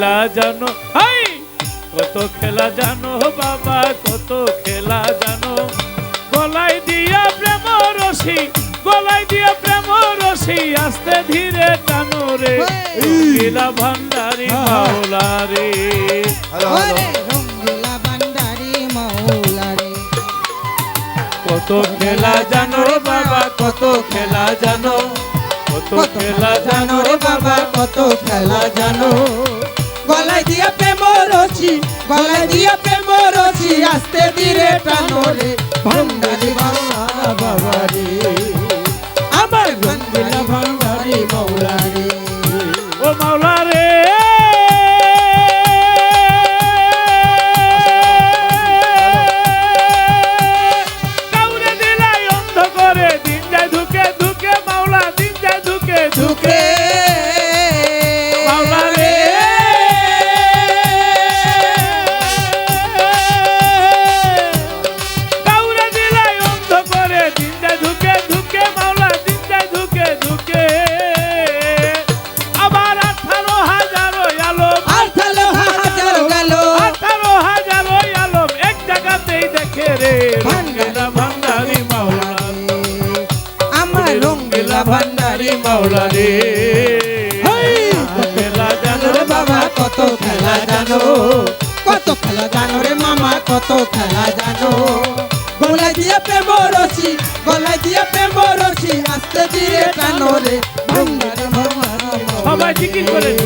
খেলা জানো? হাই! কত খেলা জানো বাবা কত খেলা জানো? গলাই দিয়া প্রেম রসি গলাই দিয়া প্রেম রসি আস্তে ধীরে টানো রে। লীলা ভান্ডারি রে। ভান্ডারি মাওলা রে। কত খেলা জানো বাবা কত খেলা জানো? কত খেলা জানো বাবা কত খেলা জানো? গলায় দিয়া প্রেম রচি গলায় দিয়া প্রেম রচি আস্তে ধীরে টানো রে ভান্ডারি বাংলা looking for it.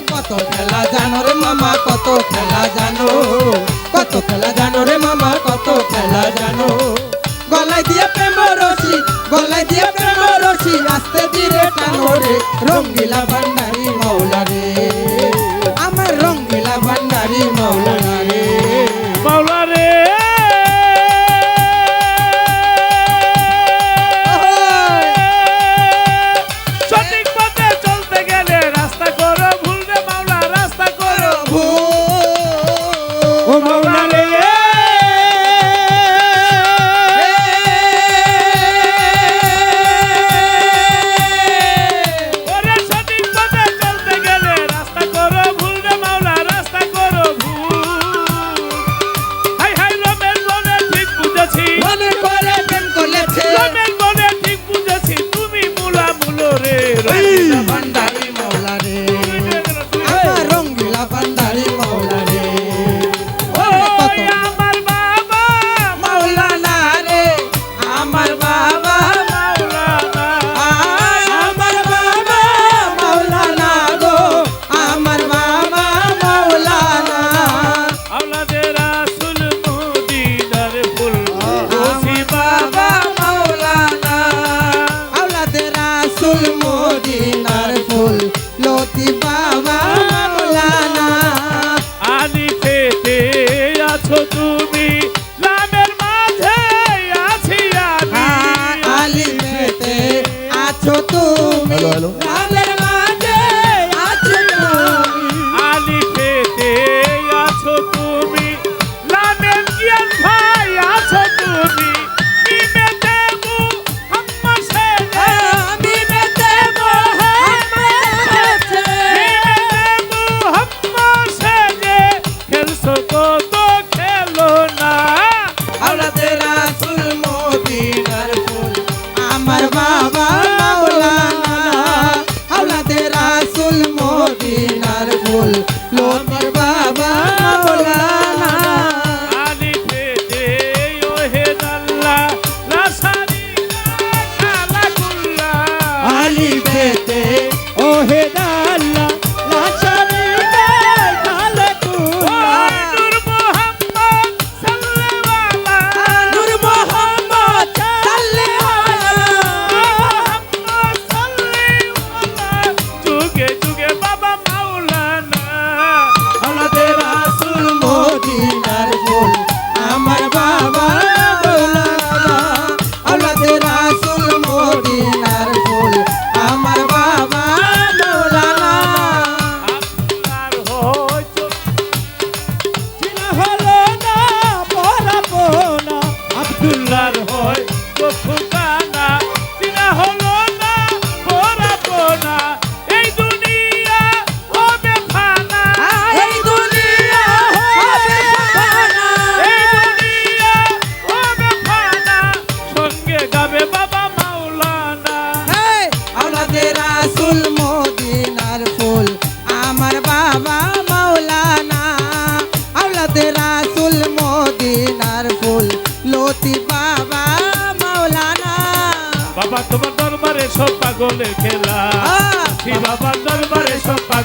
কত খেলা জানো রে মামা, কত খেলা জানো? কত খেলা জানো রে মামা, কত খেলা জানো? গলায় দিয়ে প্রেম রসি গলায় দিয়ে প্রেম রসি আস্তে ধীরে টানো রে, রঙ্গিলা ভান্ডারি মৌলা রে।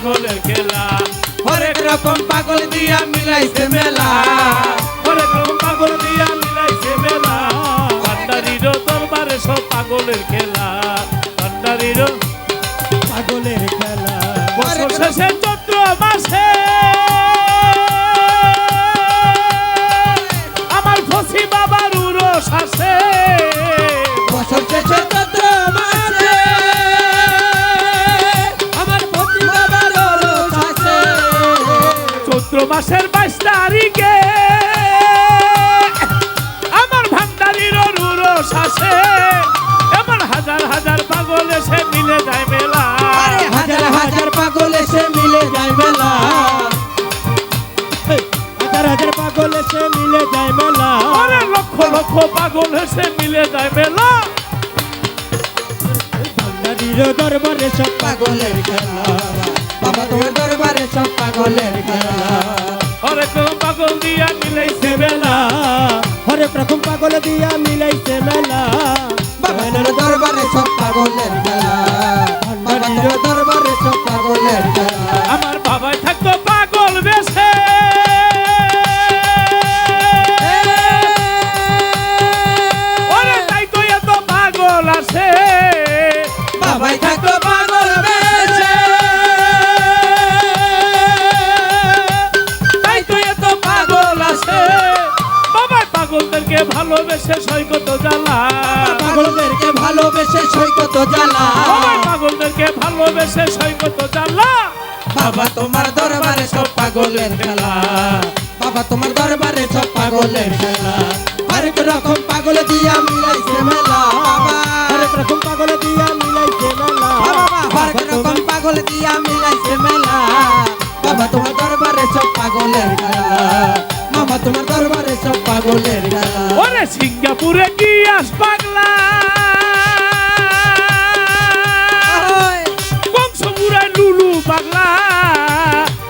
পাগলের খেলা। হরেক রকম পাগল দিয়া মিলাইছে মেলা। হরেক রকম পাগল দিয়া মিলাইছে মেলা। ভান্ডারিরও দরবারে সব পাগলের খেলা। ভান্ডারিরও পাগলের খেলা। বছর শেষে চৈত্র মাসে আমার ফসি বাবার যায় মেলা হাজার হাজার পাগল এসে মিলে যায় মেলা আরে লক্ষ লক্ষ পাগল এসে মিলে যায় মেলা ভান্ডারির দরবারে সব পাগলের খেলা। বাবা তোমার দরবারে সব পাগলের খেলা। অনেক পাগল দিয়া মিলাইছে মেলা হরে প্রথম পাগল দিয়া মিলাইছে মেলা বাবা তোমার দরবারে সব পাগলের খেলা। ভালোবেসে সৈকত জ্বালা। পাগলদেরকে ভালোবেসে সৈকত জ্বালা। পাগলদেরকে ভালোবেসে সৈকত জ্বালা। বাবা তোমার দরবারে সব পাগলের খেলা। বাবা তোমার দরবারে সব পাগলের খেলা। হরেক রকম পাগল দিয়া মিলাইছে মেলা। হরেক রকম পাগল দিয়া মিলাইছে মেলা। হরেক রকম পাগল দিয়া মিলাইছে মেলা। বাবা তোমার দরবারে সব পাগলের খেলা। মামা তোমার দরবারে সব পাগলের ওরে সিঙ্গাপুরে কি আস পাগলা? বংশপুরে লুলু পাগলা।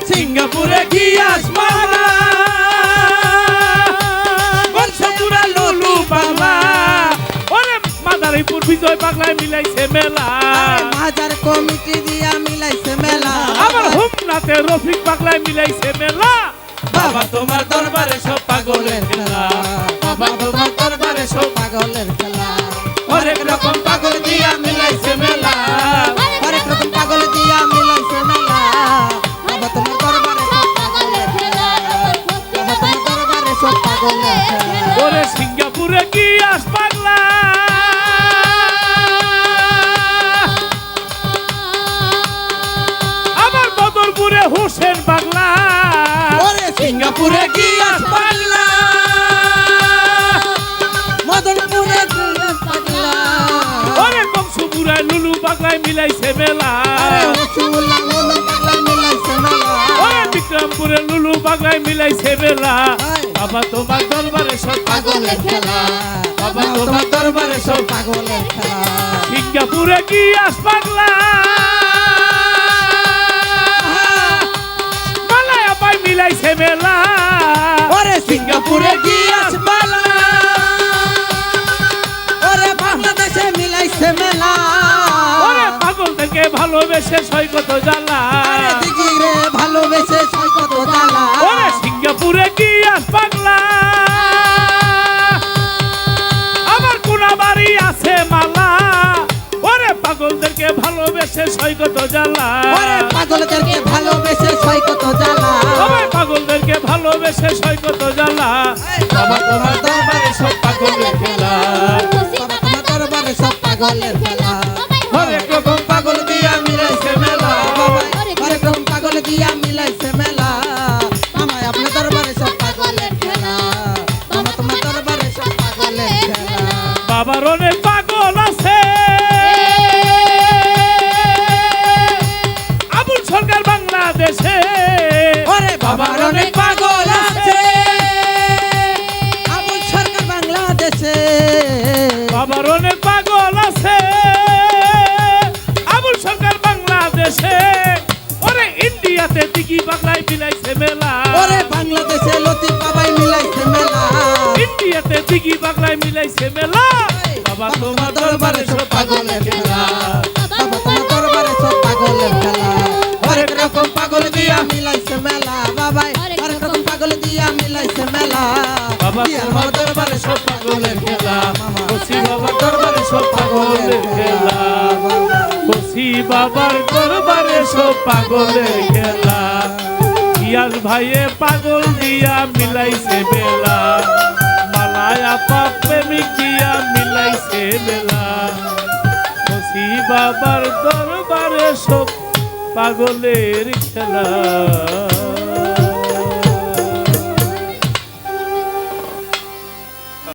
সিঙ্গাপুরে গিয়াস পাগলা? বংশপুরে লুলু পাগলা। ওরে মাদারীপুর বিজয় পাগলায় মিলাইছে মেলা। হাজার কমিটি দিয়া মিলাইছে মেলা। আবার হোমনাথে রফিক পাগলায় মিলাইছে মেলা। বাবা তোমার দরবারে সব পাগলের খেলা। বাবা তোমার দরবারে সব পাগলের খেলা। হরেক রকম পাগল দিয়া মিলাইছে মেলা। হরেক রকম তোমার সব সিঙ্গাপুরে কি আস পাগলা? আবার বদরপুরে হোসেন পাগলা। সিঙ্গাপুরে গিয়াস পাগলা মদনপুরে পাগলা ওরে বংশপুরে লুলু পাগলায় মিলাইছে মেলা। ওরে বিক্রমপুরে লুলু পাগলায় মিলাইছে মেলা। বাবা তোমার দরবারে সব পাগলের খেলা। বাবা তোমার দরবারে সব পাগলের খেলা। সিঙ্গাপুরে কি আস পাগলা। মিলাইছে মেলা ওরে সিঙ্গাপুরে গিয়াস বালা ওরে বাংলাদেশে মিলাইছে মেলা ওরে পাগলদেরকে ভালোবেসে সৈকত জ্বালা। আরে দিদি রে ভালোবেসে সৈকত জ্বালা। ওরে সিঙ্গাপুরে আস পাগলা। আমার কোনা বাড়ি আছে মালা। ওরে পাগলদেরকে ভালোবেসে সৈকত জ্বালা। ওরে পাগলদেরকে ভালোবেসে সৈকত জ্বালা। সবাই পাগলদেরকে ভালোবেসে সৈকত জ্বালা। বাবা তোমার দরবারে সব পাগলের খেলা। বাবা তোমার দরবারে সব পাগলের সরকার বাংলাদেশে। ওরে বাবার অনেক পাগল আছে। আবুল সরকার বাংলাদেশে। বাবার অনেক পাগল আছে। আবুল সরকার বাংলাদেশে। ওরে ইন্ডিয়াতে দিঘি বাংলায় মিলাইছে মেলা। ওরে বাংলাদেশে লতিফ বাবাই মিলাইছে মেলা। ইন্ডিয়াতে দিঘি পাগলায় মিলাইছে মেলা। বাবা তোমার দরবারে সব পাগলের বাবা দরবারে সব পাগলের খেলা। বসি বাবার দরবারে সব পাগলের খেলা। বসি বাবার দরবারে সব পাগলের খেলা। ভাইয়ে পাগল দিয়া মিলাইছে বেলা। মালায় আপা প্রেমিক দিয়া মিলাইছে বেলা। বসি বাবার দরবারে সব পাগলের খেলা।